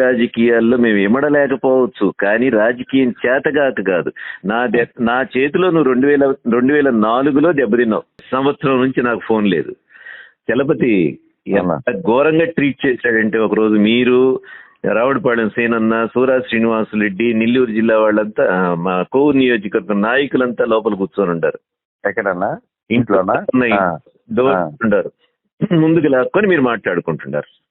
రాజకీయాల్లో మేము ఇమడలేకపోవచ్చు కానీ రాజకీయం చేతగాక కాదు. నా దె- నా చేతిలో నువ్వు రెండు వేల రెండు వేల నాలుగులో దెబ్బతిన్నావు. సంవత్సరం నుంచి నాకు ఫోన్ లేదు. చలపతి ఘోరంగా ట్రీట్ చేశాడంటే ఒక రోజు మీరు రావుడిపాళెం సేనన్న సూరా శ్రీనివాసులరెడ్డి నెల్లూరు జిల్లా వాళ్ళంతా మా కోవూరు నియోజకవర్గం నాయకులంతా లోపల కూర్చొని ఉంటారు. ఎక్కడన్నా? ఇంట్లోనా. ఉంటారు. ముందుకు లాక్కొని మీరు మాట్లాడుకుంటున్నారు.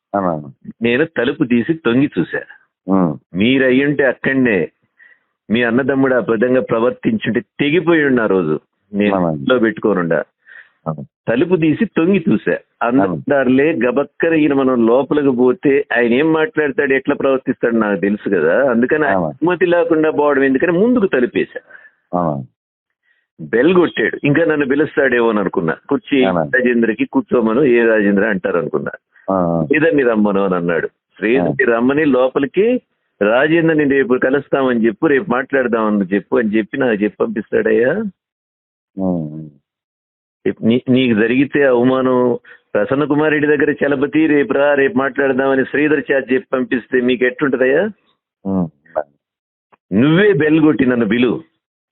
నేను తలుపు తీసి తొంగి చూశా. ఉమ్, మీరు అయ్యుంటే అక్కడనే మీ అన్నదమ్ముడు ఆ విధంగా ప్రవర్తించుంటే తెగిపోయి ఉన్న ఆ రోజు. నేను. ఇంట్లో పెట్టుకోనుండా. తలుపు తీసి తొంగి చూసా అందరిలే గబక్కర ఈయన మనం లోపలికి పోతే ఆయన ఏం మాట్లాడతాడు ఎట్లా ప్రవర్తిస్తాడు నాకు తెలుసు కదా. అందుకని. అనుమతి లేకుండా పోవడం ఎందుకని ముందుకు తలుపేశా. బెల్ కొట్టాడు. ఇంకా నన్ను పిలుస్తాడేమో అని అనుకున్నా. కుర్చీ. రాజేంద్రకి కూర్చోమను ఏ రాజేంద్ర అంటారు అనుకున్నా శ్రీధర్ని రమ్మను అని అన్నాడు. శ్రీధర్ని రమ్మని లోపలికి రాజేంద్రని రేపు కలుస్తామని చెప్పు రేపు మాట్లాడదామని చెప్పు అని చెప్పి నాకు చెప్పి పంపిస్తాడయ్యా. నీకు జరిగితే అవమానం ప్రసన్న కుమార్ రెడ్డి దగ్గర చలపతి రేపు రా రేపు మాట్లాడదామని శ్రీధర్ చేత చెప్పి పంపిస్తే మీకు ఎట్టుంటదయ్యా నువ్వే బెల్ కొట్టి నన్ను బిలు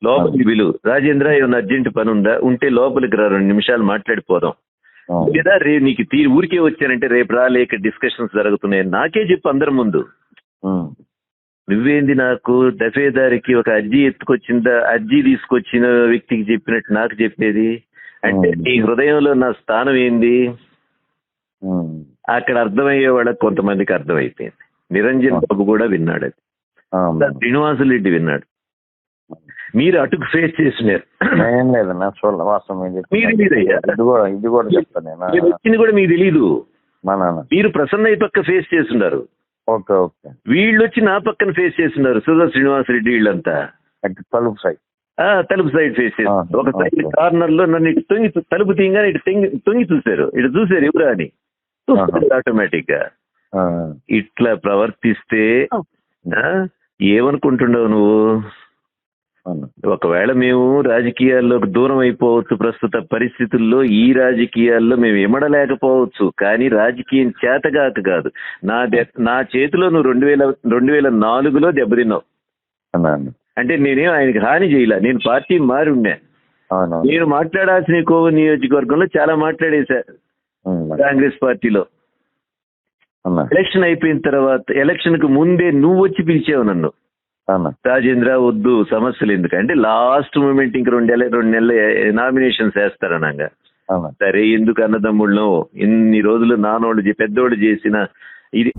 లోపలికి బిలు రాజేంద్ర ఏమన్నా అర్జెంట్ పని ఉందా ఉంటే లోపలికి రా రెండు నిమిషాలు మాట్లాడిపోదాం లేదా రేపు నీకు తీరు ఊరికే వచ్చానంటే రేపు రాలేక డిస్కషన్స్ జరుగుతున్నాయి నాకే చెప్పు అందరి ముందు. నువ్వేంది నాకు దఫేదారికి ఒక అర్జీ ఎత్తుకొచ్చిందా అర్జీ తీసుకొచ్చిన వ్యక్తికి చెప్పినట్టు నాకు చెప్పేది? అంటే. నీ హృదయంలో నా స్థానం ఏంది? అక్కడ అర్థమయ్యే వాళ్ళకి కొంతమందికి అర్థమైపోయింది. నిరంజన్ బాబు కూడా విన్నాడు అది. అవును. శ్రీనివాసులరెడ్డి విన్నాడు. మీరు అటుకు ఫేస్ చేసినారు. ఏం లేదన్నా చూడాలి వాస్తవం. మీరు. ఇది కూడా ఇది కూడా చెప్తాను నేను. మీరు వచ్చింది కూడా మీకు తెలియదు మా నాన్న. మీరు ప్రసన్న ఈ పక్క ఫేస్ చేస్తున్నారు. Okay okay. వీళ్ళు వచ్చి నా పక్కన ఫేస్ చేస్తున్నారు. సుధా శ్రీనివాసరెడ్డి వీళ్ళంతా. అంటే తలుపు సైడ్. ఆ తలుపు సైడ్ ఫేస్ చేస్తారు ఆ, ఒక సైడ్. కార్నర్లో నన్ను ఇటు తొంగి తలుపు తీయగానే ఇటు తొంగి తొంగి చూశారు. ఇటు చూశారు ఎవరా అని. ఆటోమేటిక్గా. ఆ, ఇట్లా ప్రవర్తిస్తే ఏమనుకుంటున్నావు నువ్వు. ఒకవేళ మేము రాజకీయాల్లోకి దూరం అయిపోవచ్చు ప్రస్తుత పరిస్థితుల్లో ఈ రాజకీయాల్లో మేము ఇమడలేకపోవచ్చు. కానీ రాజకీయం చేతగాక కాదు. నా దె- నా చేతిలో నువ్వు రెండు వేల రెండు వేల నాలుగులో దెబ్బతిన్నావు. అంటే నేనేం ఆయనకి హాని చేయలే. నేను పార్టీ మారి ఉన్నా నేను మాట్లాడాల్సిన కోవ నియోజకవర్గంలో చాలా మాట్లాడేశా. కాంగ్రెస్ పార్టీలో. ఎలక్షన్ అయిపోయిన తర్వాత ఎలక్షన్కు ముందే నువ్వు వచ్చి పిలిచావు నన్ను. రాజేంద్ర వద్దు సమస్యలు ఎందుకంటే లాస్ట్ మూమెంట్ ఇంక రెండు నెలల రెండు నెలల నామినేషన్స్ వేస్తారనగా సరే ఎందుకు అన్నదమ్ముళ్ళను ఇన్ని రోజులు నానోళ్ళు పెద్దోళ్ళు చేసిన ఇది